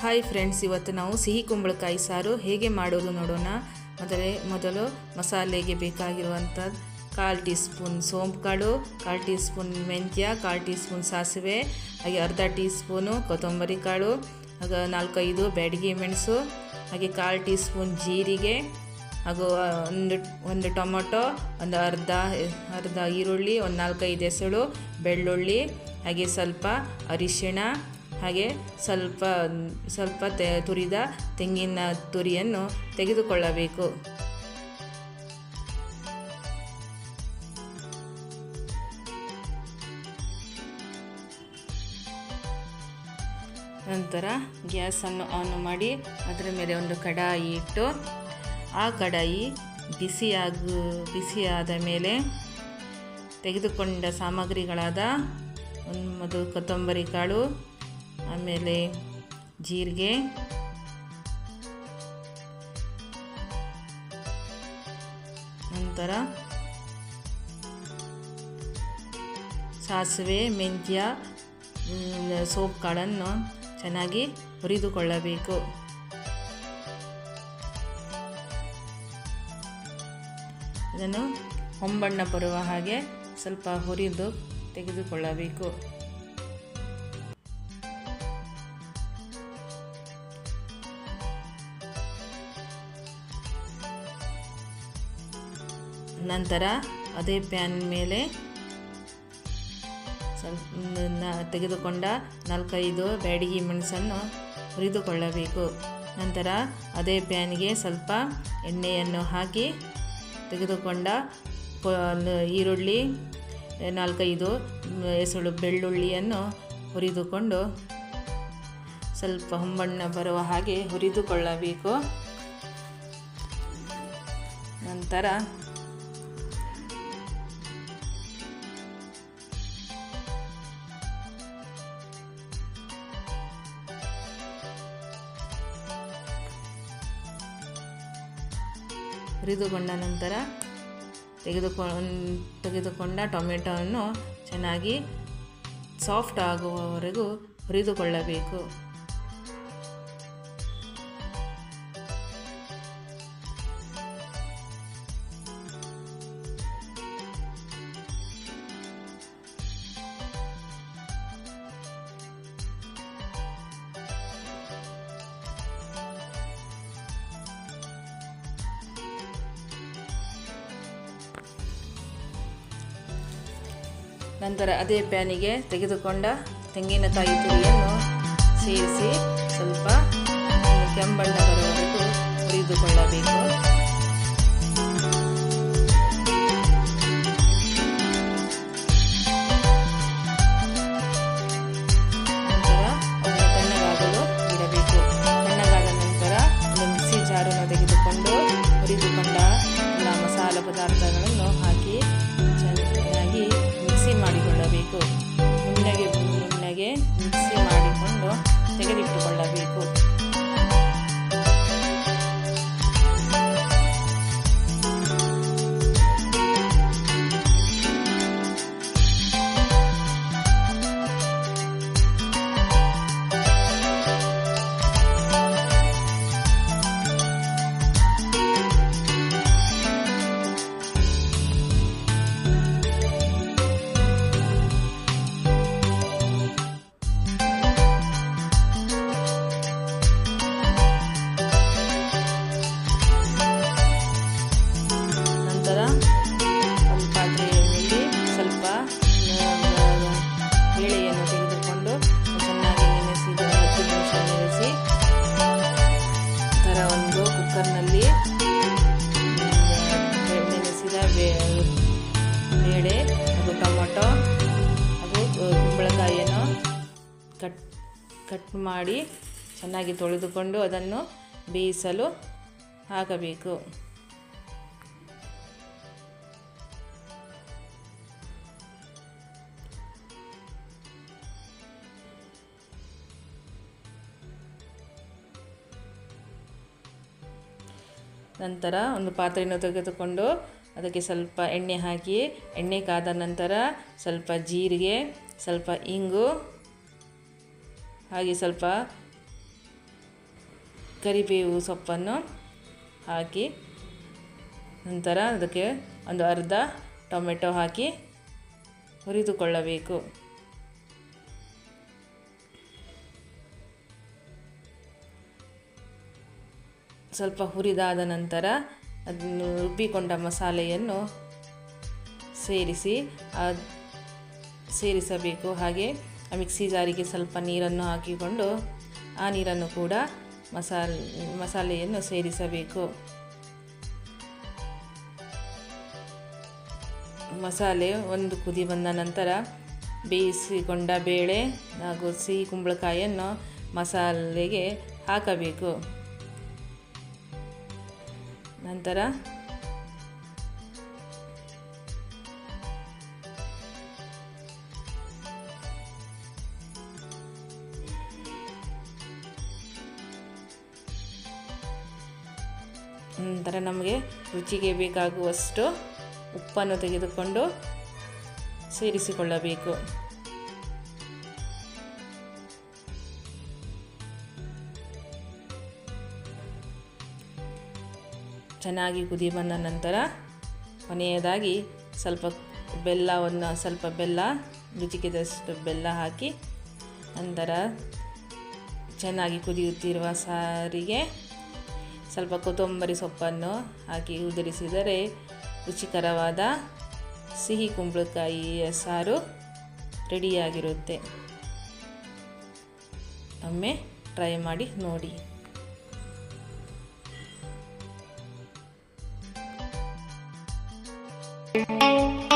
Hi friends, ಇವತ್ತು ನಾವು ಸಿಹಿ ಕುಂಬಳಕಾಯಿ ಸಾರು ಹೇಗೆ ಮಾಡೋದು ನೋಡೋಣ. ಮೊದಲೇ, ಮೊದಲು ಮಸಾಲೆಗೆ ಬೇಕಾಗಿರುವಂಥದ್ದು ಕಾಲು ಟೀ ಸ್ಪೂನ್ ಸೋಂಪು ಕಾಳು ಕಾಲು ಟೀ ಸ್ಪೂನ್ ಮೆಂತ್ಯ, ಕಾಲು ಟೀ ಸ್ಪೂನ್ ಸಾಸಿವೆ, ಹಾಗೆ ಅರ್ಧ ಟೀ ಸ್ಪೂನು ಕೊತ್ತಂಬರಿ ಕಾಳು ಹಾಗೆ ನಾಲ್ಕೈದು ಬ್ಯಾಡಗಿ ಮೆಣಸು, ಹಾಗೆ ಕಾಲು ಟೀ ಸ್ಪೂನ್ ಜೀರಿಗೆ, ಹಾಗೂ ಒಂದು ಒಂದು ಟೊಮೊಟೊ, ಒಂದು ಅರ್ಧ ಅರ್ಧ ಈರುಳ್ಳಿ, ಒಂದು ನಾಲ್ಕೈದು ಹೆಸಳು, ಬೆಳ್ಳುಳ್ಳಿ, ಹಾಗೆ ಸ್ವಲ್ಪ ಅರಿಶಿಣ ಹಾಗೆ ಸ್ವಲ್ಪ ಸ್ವಲ್ಪ ತುರಿದ ತೆಂಗಿನ ತುರಿಯನ್ನು ತೆಗೆದುಕೊಳ್ಳಬೇಕು. ನಂತರ ಗ್ಯಾಸನ್ನು ಆನ್ ಮಾಡಿ ಅದರ ಮೇಲೆ ಒಂದು ಕಡಾಯಿ ಇಟ್ಟು ಆ ಕಡಾಯಿ ಬಿಸಿಯಾಗು, ಬಿಸಿಯಾದ ಮೇಲೆ ತೆಗೆದುಕೊಂಡ ಸಾಮಗ್ರಿಗಳಾದ ಒಂದು ಮೊದಲು ಕೊತ್ತಂಬರಿ ಕಾಳು ಆಮೇಲೆ ಜೀರಿಗೆ. ನಂತರ ಸಾಸಿವೆ, ಮೆಂತ್ಯ ಸೋಪ್ ಕಾಳನ್ನು ಚೆನ್ನಾಗಿ ಹುರಿದುಕೊಳ್ಳಬೇಕು. ಇದನ್ನು ಹೊಂಬಣ್ಣ ಬರುವ ಹಾಗೆ ಸ್ವಲ್ಪ ಹುರಿದು ತೆಗೆದುಕೊಳ್ಳಬೇಕು. ನಂತರ ಅದೇ ಪ್ಯಾನ್ ಮೇಲೆ ಸ್ವಲ್ಪ ತೆಗೆದುಕೊಂಡ ನಾಲ್ಕೈದು ಬ್ಯಾಡಗಿ ಮೆಣಸನ್ನು ಹುರಿದುಕೊಳ್ಳಬೇಕು. ನಂತರ ಅದೇ ಪ್ಯಾನ್ಗೆ ಸ್ವಲ್ಪ ಎಣ್ಣೆಯನ್ನು ಹಾಕಿ ತೆಗೆದುಕೊಂಡ ಈರುಳ್ಳಿ, ನಾಲ್ಕೈದು ಎಸಳು ಬೆಳ್ಳುಳ್ಳಿಯನ್ನು ಹುರಿದುಕೊಂಡು ಸ್ವಲ್ಪ ಹೊಂಬಣ್ಣ ಬರುವ ಹಾಗೆ ಹುರಿದುಕೊಳ್ಳಬೇಕು. ನಂತರ ಹುರಿದುಕೊಂಡ ನಂತರ ತೆಗೆದುಕೊಂಡು ತೆಗೆದುಕೊಂಡ ಟೊಮೆಟೊವನ್ನು ಚೆನ್ನಾಗಿ ಸಾಫ್ಟ್ ಆಗುವವರೆಗೂ ಹುರಿದುಕೊಳ್ಳಬೇಕು. ನಂತರ ಅದೇ ಪ್ಯಾನಿಗೆ ತೆಗೆದುಕೊಂಡ ತೆಂಗಿನಕಾಯಿ ತುರಿಯನ್ನು ಸೇರಿಸಿ ಸ್ವಲ್ಪ ಕೆಂಬಣ್ಣ ಬರುವವರೆಗೂ ಬೇಳೆ ಅದು ಟೊಮೊಟೊ, ಅದು ಕುಂಬಳಕಾಯಿಯನ್ನು ಕಟ್ ಕಟ್ ಮಾಡಿ ಚೆನ್ನಾಗಿ ತೊಳೆದುಕೊಂಡು ಅದನ್ನು ಬೇಯಿಸಲು ಹಾಕಬೇಕು. ನಂತರ ಒಂದು ಪಾತ್ರೆಯನ್ನು ತೆಗೆದುಕೊಂಡು ಅದಕ್ಕೆ ಸ್ವಲ್ಪ ಎಣ್ಣೆ ಹಾಕಿ, ಎಣ್ಣೆ ಕಾದ ನಂತರ ಸ್ವಲ್ಪ ಜೀರಿಗೆ, ಸ್ವಲ್ಪ ಇಂಗು, ಹಾಗೆ ಸ್ವಲ್ಪ ಕರಿಬೇವು ಸೊಪ್ಪನ್ನು ಹಾಕಿ, ನಂತರ ಅದಕ್ಕೆ ಒಂದು ಅರ್ಧ ಟೊಮೆಟೊ ಹಾಕಿ ಹುರಿದುಕೊಳ್ಳಬೇಕು. ಸ್ವಲ್ಪ ಹುರಿದಾದ ನಂತರ ಅದನ್ನು ರುಬ್ಬಿಕೊಂಡ ಮಸಾಲೆಯನ್ನು ಸೇರಿಸಿ ಸೇರಿಸಬೇಕು. ಹಾಗೆ ಮಿಕ್ಸಿ ಜಾರಿಗೆ ಸ್ವಲ್ಪ ನೀರನ್ನು ಹಾಕಿಕೊಂಡು ಆ ನೀರನ್ನು ಕೂಡ ಮಸಾಲೆ, ಮಸಾಲೆಯನ್ನು ಸೇರಿಸಬೇಕು. ಮಸಾಲೆ ಒಂದು ಕುದಿ ಬಂದ ನಂತರ ಬೇಯಿಸಿಕೊಂಡ ಬೇಳೆ ಹಾಗೂ ಸಿಹಿ ಕುಂಬಳಕಾಯಿಯನ್ನು ಮಸಾಲೆಗೆ ಹಾಕಬೇಕು. ನಂತರ ನಂತರ ನಮಗೆ ರುಚಿಗೆ ಬೇಕಾಗುವಷ್ಟು ಉಪ್ಪನ್ನು ತೆಗೆದುಕೊಂಡು ಸೇರಿಸಿಕೊಳ್ಳಬೇಕು. ಚೆನ್ನಾಗಿ ಕುದಿ ಬಂದ ನಂತರ ಕೊನೆಯದಾಗಿ ಸ್ವಲ್ಪ ಬೆಲ್ಲವನ್ನು, ಸ್ವಲ್ಪ ಬೆಲ್ಲ, ರುಚಿಗೆದಷ್ಟು ಬೆಲ್ಲ ಹಾಕಿ ನಂತರ ಚೆನ್ನಾಗಿ ಕುದಿಯುತ್ತಿರುವ ಸಾರಿಗೆ ಸ್ವಲ್ಪ ಕೊತ್ತಂಬರಿ ಸೊಪ್ಪನ್ನು ಹಾಕಿ ಉದುರಿಸಿದರೆ ರುಚಿಕರವಾದ ಸಿಹಿ ಕುಂಬಳಕಾಯಿಯ ಸಾರು ರೆಡಿಯಾಗಿರುತ್ತೆ. ಒಮ್ಮೆ ಟ್ರೈ ಮಾಡಿ ನೋಡಿ. Música